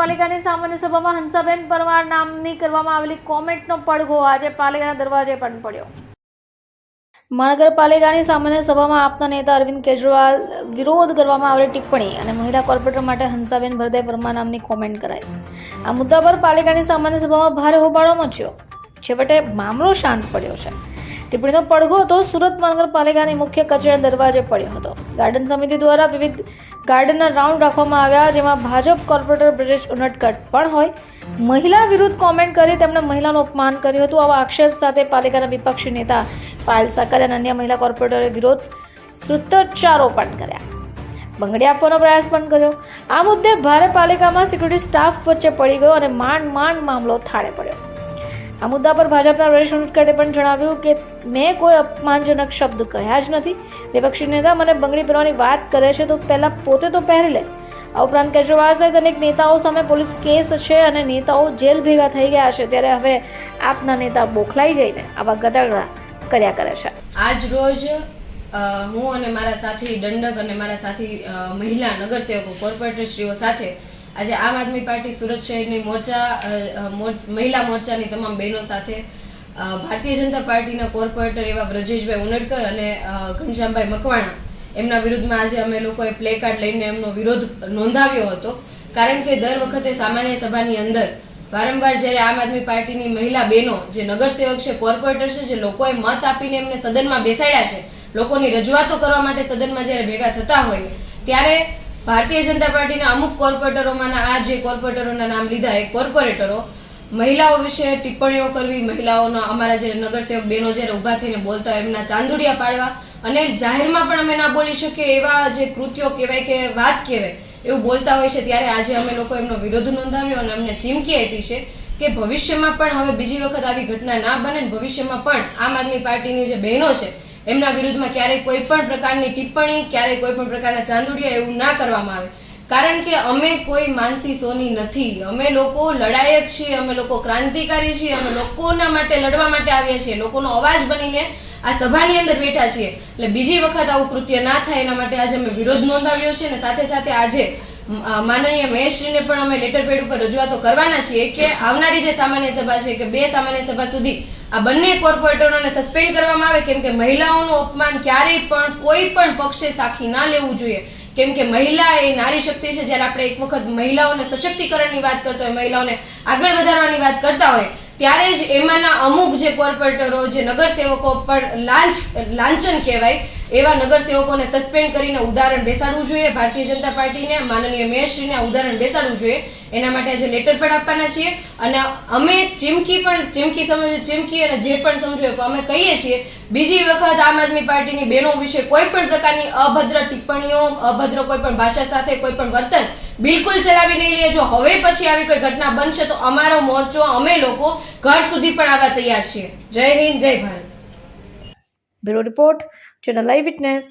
પાલિકાની સામાન્ય સભામાં હંસાબેન પરમાર નામની કરવામાં આવેલી કોમેન્ટનો પડઘો આજે પાલિકાના દરવાજે પણ પડ્યો. મહાનગરપાલિકાની સામાન્ય સભામાં આપના નેતા અરવિંદ કેજરીવાલ વિરોધ કરવામાં આવેલી ટિપ્પણી અને મહિલા કોર્પોરેટર માટે હંસાબેન ભરદાઈ પરમાર નામની કોમેન્ટ કરાઈ. આ મુદ્દા પર પાલિકાની સામાન્ય સભામાં ભારે હોબાળો મચ્યો. છેવટે મામલો શાંત પડ્યો છે. ટિપ્પણીનો પડઘો તો સુરત મહાનગરપાલિકાની મુખ્ય કચેરી દરવાજે પડ્યો હતો. ગાર્ડન સમિતિ દ્વારા વિવિધ ગાર્ડનના રાઉન્ડ રાખવામાં આવ્યા, જેમાં ભાજપ કોર્પોરેટર બ્રિજેશ ઉનટકટ પણ હોય. મહિલા વિરુદ્ધ કોમેન્ટ કરી તેમણે મહિલાનું અપમાન કર્યું હતું. આવા આક્ષેપ સાથે પાલિકાના વિપક્ષી નેતા પાયલ સાકર અને અન્ય મહિલા કોર્પોરેટરે વિરોધ સૂત્રોચ્ચારો પણ કર્યા. બંગડી આપવાનો પ્રયાસ પણ કર્યો. આ મુદ્દે ભારે પાલિકામાં સિક્યુરિટી સ્ટાફ વચ્ચે પડી ગયો અને માંડ માંડ મામલો થાળે પડ્યો. આ મુદ્દા પર ભાજપના વરિષ્ઠ ઉનટકટે પણ જણાવ્યું કે મેં કોઈ અપમાનજનક શબ્દ કહ્યા જ નથી. વિપક્ષી નેતા મને બંગડી પહેરવાની વાત કરે છે તો પહેલાં પોતે તો પહેરી લે. આ ઉપરાંત કેજરીવાલ સહિત અનેક નેતાઓ સામે પોલીસ કેસ છે અને નેતાઓ જેલ ભેગા થઈ ગયા છે ત્યારે હવે આપના નેતા બોખલાઈ જઈને આવા ગતરડા કર્યા કરે છે. આજ રોજ હું અને મારા સાથી દંડક અને મારા સાથી મહિલા નગરસેવકો કોર્પોરેટરશ્રીઓ સાથે આજે આમ આદમી પાર્ટી સુરત શહેરની મોરચા મહિલા મોરચાની તમામ બહેનો સાથે ભારતીય જનતા પાર્ટીના કોર્પોરેટર એવા બ્રજેશભાઈ ઉનડકર અને ઘનશ્યામભાઈ મકવાણા એમના વિરુદ્ધમાં આજે અમે લોકોએ પ્લે કાર્ડ લઈને એમનો વિરોધ નોંધાવ્યો હતો. કારણ કે દર વખતે સામાન્ય સભાની અંદર વારંવાર જ્યારે આમ આદમી પાર્ટીની મહિલા બહેનો, જે નગરસેવક છે, કોર્પોરેટર છે, જે લોકોએ મત આપીને એમને સદનમાં બેસાડ્યા છે, લોકોની રજૂઆતો કરવા માટે સદનમાં જ્યારે ભેગા થતા હોય, ત્યારે ભારતીય જનતા પાર્ટીના અમુક કોર્પોરેટરોમાંના આ જે કોર્પોરેટરોના નામ લીધા એ કોર્પોરેટરો મહિલાઓ વિશે ટિપ્પણીઓ કરવી, મહિલાઓનો અમારા જે નગરસેવક બહેનો જ્યારે ઊભા થઈને બોલતા હોય, એમના ચાંદુડિયા પાડવા. અને જાહેરમાં પણ અમે ના બોલી શકીએ એવા જે કૃત્યો કહેવાય કે વાત કહેવાય, એવું બોલતા હોય છે. ત્યારે આજે અમે લોકો એમનો વિરોધ નોંધાવ્યો અને અમને ચીમકી આપી છે કે ભવિષ્યમાં પણ હવે બીજી વખત આવી ઘટના ના બને ભવિષ્યમાં પણ આમ આદમી પાર્ટીની જે બહેનો છે, એમના વિરુદ્ધમાં ક્યારેય કોઈ પણ પ્રકારની ટિપ્પણી, ક્યારેય કોઈ પણ પ્રકારના ચાંદુડિયા એવું ના કરવામાં આવે. કારણ કે અમે કોઈ માનસી સોની નથી. અમે લોકો લડાયક છીએ, અમે લોકો ક્રાંતિકારી છીએ, અમે લોકોના માટે લડવા માટે આવ્યા છીએ, લોકોનો અવાજ બનીને આ સભાની અંદર બેઠા છીએ. એટલે બીજી વખત આવું કૃત્ય ના થાય એના માટે આજે અમે વિરોધ નોંધાવ્યો છે અને સાથે સાથે આજે માનનીય મહેશજીને પણ અમે લેટર પેડ ઉપર રજૂઆતો કરવાના છીએ કે આવનારી જે સામાન્ય સભા છે કે બે સામાન્ય સભા સુધી આ બંને કોર્પોરેટરોને સસ્પેન્ડ કરવામાં આવે, કેમ કે મહિલાઓનું અપમાન ક્યારેય પણ કોઈ પણ પક્ષે સાખી ના લેવું જોઈએ. કેમ કે મહિલા એ નારી શક્તિ છે, જ્યારે આપણે એક વખત મહિલાઓને સશક્તિકરણની વાત કરતા હોય, મહિલાઓને આગળ વધારવાની વાત કરતા હોય, ત્યારે જ એમાંના અમુક જે કોર્પોરેટરો, જે નગરસેવકો પર લાંચ, લાંચન કહેવાય, એવા નગરસેવકોને સસ્પેન્ડ કરીને ઉદાહરણ બેસાડવું જોઈએ. ભારતીય જનતા પાર્ટીને, માનનીય મેયરશ્રીને ઉદાહરણ બેસાડવું જોઈએ. એના માટે આજે લેટર પણ આપવાના છીએ. અને અમે ચીમકી પણ ચીમકી સમજો ચીમકી અને જે પણ સમજો અમે કહીએ છીએ બીજી વખત આમ આદમી પાર્ટીની બહેનો વિશે કોઈ પણ પ્રકારની અભદ્ર ટિપ્પણીઓ, અભદ્ર કોઈ પણ ભાષા સાથે કોઈ પણ વર્તન બિલકુલ ચલાવી નહીં લઈએ જો હવે પછી આવી કોઈ ઘટના બનશે તો અમારો મોરચો, અમે લોકો ઘર સુધી પણ આવવા તૈયાર છીએ. જય હિન્દ, જય Bharat. Bureau report, channel live witness.